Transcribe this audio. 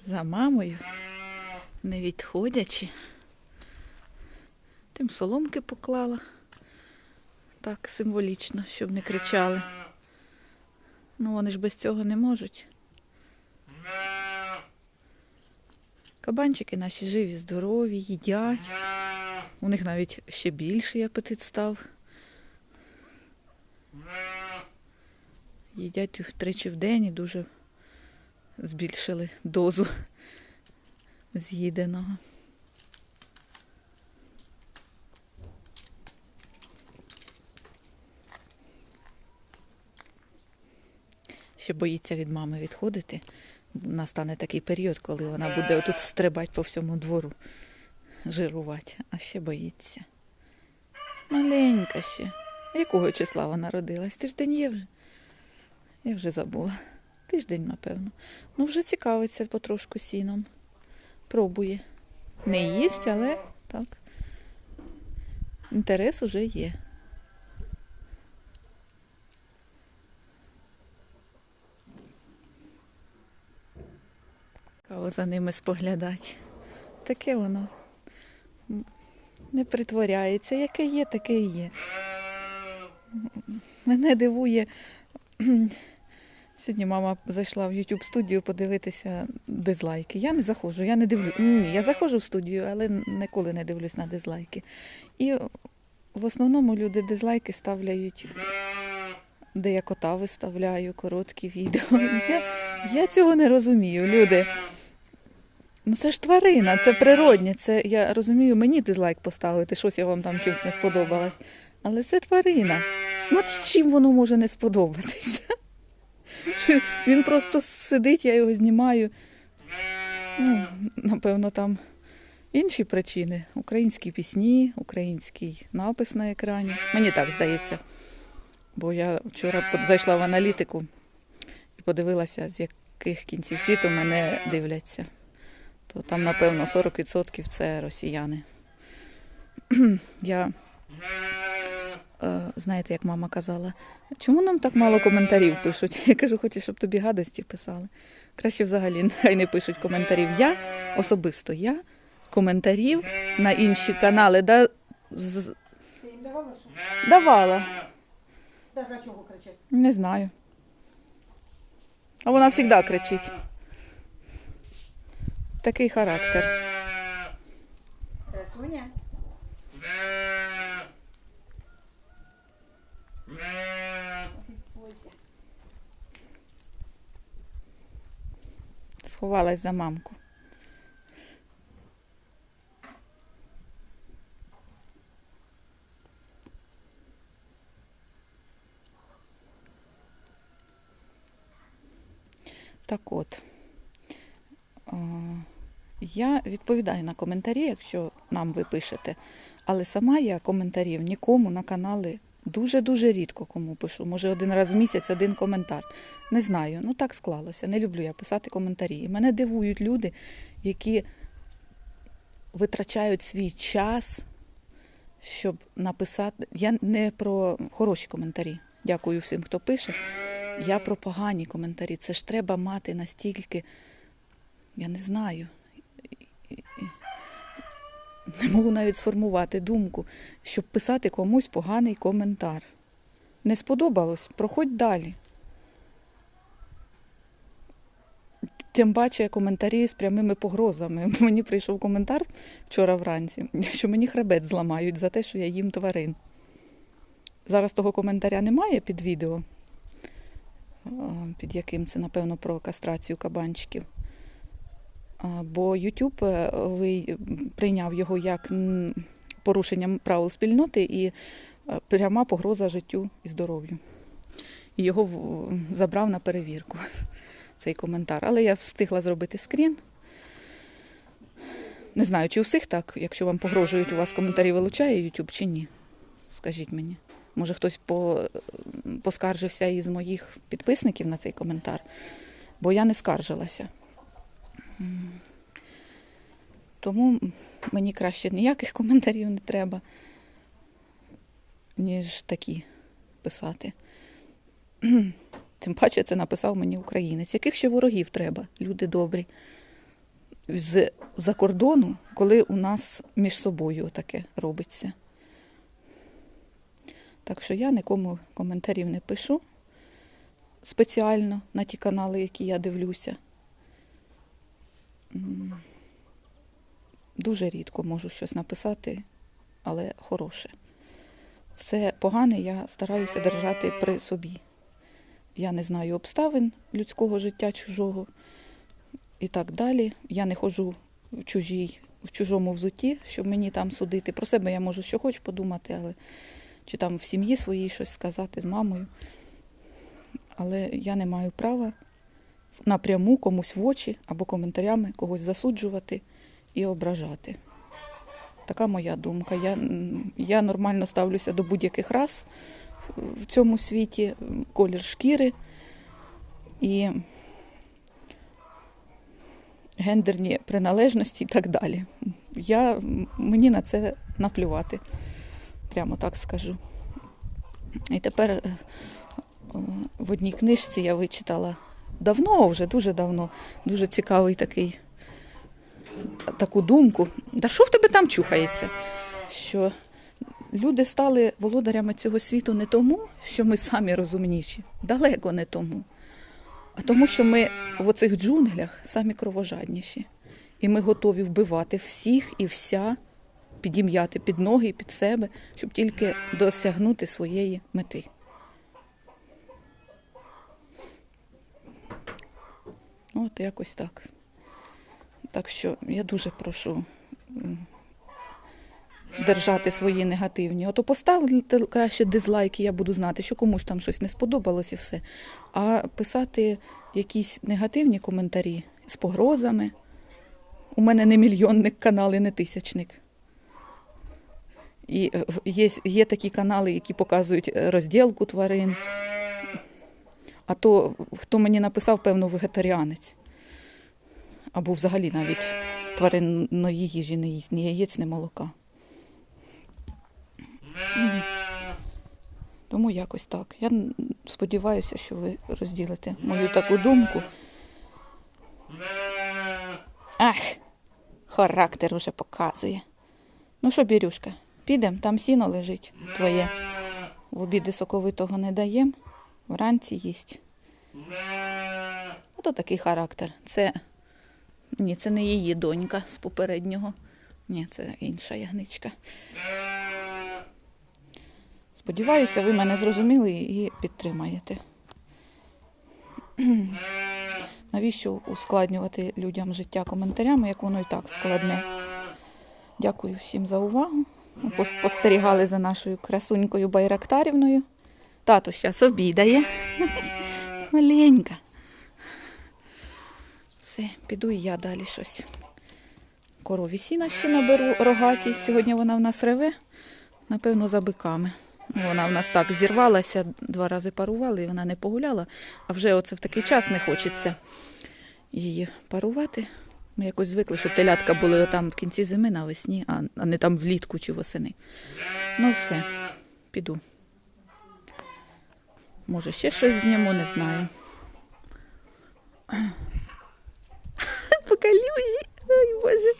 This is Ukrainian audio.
за мамою, не відходячи. Тим соломки поклала. Так символічно, щоб не кричали. Ну, вони ж без цього не можуть. Кабанчики наші живі, здорові, їдять. У них навіть ще більший апетит став. Їдять тричі в день і дуже збільшили дозу з'їденого. Ще боїться від мами відходити. Настане такий період, коли вона буде отут стрибати по всьому двору, жирувати, а ще боїться. Маленька ще. Якого числа вона родилась? Тиждень є вже. Я вже забула. Тиждень, напевно. Ну, вже цікавиться потрошку сіном. Пробує. Не їсть, але так. Інтерес уже є. Кого за ними споглядати. Таке воно не притворяється. Яке є, таке і є. Мене дивує. Сьогодні мама зайшла в YouTube студію подивитися дизлайки. Я не заходжу, я не дивлюсь. Ні, я заходжу в студію, але ніколи не дивлюсь на дизлайки. І в основному люди дизлайки ставляють, де я кота виставляю, короткі відео. Я, я цього не розумію, люди. Ну це ж тварина, це природнє. Це я розумію, мені дизлайк поставити, щось я вам там чимось не сподобалось. Але це тварина. От чим воно може не сподобатися? Він просто сидить, я його знімаю. Ну, напевно, там інші причини. Українські пісні, український напис на екрані. Мені так здається. Бо я вчора зайшла в аналітику і подивилася, з яких кінців світу мене дивляться. То там, напевно, 40% це росіяни. Я, знаєте, як мама казала, чому нам так мало коментарів пишуть? Я кажу, хочу, щоб тобі гадості писали. Краще взагалі нехай не пишуть коментарів. Я особисто я коментарів на інші канали да, з- давала що? давала. Так, а чого кричать? Не знаю. А вона завжди кричить. Такий характер. Красуня? Сховалась за мамку. Так от. Я відповідаю на коментарі, якщо нам ви пишете. Але сама я коментарів нікому на канали дуже-дуже рідко кому пишу. Може, один раз в місяць один коментар. Не знаю. Ну так склалося. Не люблю я писати коментарі. І мене дивують люди, які витрачають свій час, щоб написати. Я не про хороші коментарі. Дякую всім, хто пише. Я про погані коментарі. Це ж треба мати настільки, я не знаю. Не можу навіть сформувати думку, щоб писати комусь поганий коментар. Не сподобалось, проходь далі. Тим паче коментарі з прямими погрозами. Мені прийшов коментар вчора вранці, що мені хребет зламають за те, що я їм тварин. Зараз того коментаря немає під відео, під яким це, напевно, про кастрацію кабанчиків. Бо YouTube е, прийняв його як порушення правил спільноти і е, пряма погроза життю і здоров'ю. І його забрав на перевірку цей коментар. Але я встигла зробити скрін. Не знаю, чи у всіх так, якщо вам погрожують, у вас коментарі вилучає YouTube чи ні. Скажіть мені. Може, хтось по, поскаржився із моїх підписників на цей коментар, бо я не скаржилася. Тому мені краще ніяких коментарів не треба, ніж такі писати. Тим паче це написав мені українець. Яких ще ворогів треба, люди добрі. з-за кордону, коли у нас між собою таке робиться. Так що я нікому коментарів не пишу спеціально на ті канали, які я дивлюся. Дуже рідко можу щось написати, але хороше. Все погане я стараюся держати при собі. Я не знаю обставин людського життя чужого і так далі. Я не ходжу в чужій, в чужому взутті, щоб мені там судити. Про себе я можу що хоч подумати, але чи там в сім'ї своїй щось сказати з мамою. Але я не маю права напряму комусь в очі або коментарями когось засуджувати і ображати. Така моя думка. Я, я нормально ставлюся до будь-яких рас в цьому світі, колір шкіри і гендерні приналежності і так далі. Я, мені на це наплювати, прямо так скажу. І тепер е, в одній книжці я вичитала давно, вже дуже давно, дуже цікавий такий таку думку. Да що в тебе там чухається? Що люди стали володарями цього світу не тому, що ми самі розумніші, далеко не тому, а тому, що ми в оцих джунглях самі кровожадніші. І ми готові вбивати всіх і вся, підім'яти під ноги під себе, щоб тільки досягнути своєї мети. От якось так. Так що я дуже прошу держати свої негативні. Ото поставте краще дизлайки, я буду знати, що комусь там щось не сподобалось і все. А писати якісь негативні коментарі з погрозами. У мене не мільйонник канал і не тисячник. І е, є, є такі канали, які показують е, розділку тварин. А то, хто мені написав, певно, вегетаріанець. Або взагалі навіть тваринної їжі не їсть, ні яєць, ні молока. Тому якось так. Я сподіваюся, що ви розділите мою таку думку. Ах, характер уже показує. Ну що, Бірюшка, підемо, там сіно лежить твоє. В обіди соковитого не даєм, вранці їсть. Ото такий характер. Це ні, це не її донька з попереднього. Ні, це інша ягничка. Сподіваюся, ви мене зрозуміли і підтримаєте. Навіщо ускладнювати людям життя коментарями, як воно і так складне? Дякую всім за увагу. Пос- Спостерігали за нашою красунькою Байрактарівною. Тато зараз обідає. Маленька. Все, піду і я далі щось. Корові сіна ще наберу рогаті. Сьогодні вона в нас реве, напевно, за биками. Вона в нас так зірвалася, два рази парували, і вона не погуляла, а вже оце в такий час не хочеться її парувати. Ми якось звикли, щоб телятка були там в кінці зими навесні, а не там влітку чи восени. Ну все, піду. Може, ще щось зніму, не знаю. Покалюжі! Ой, боже.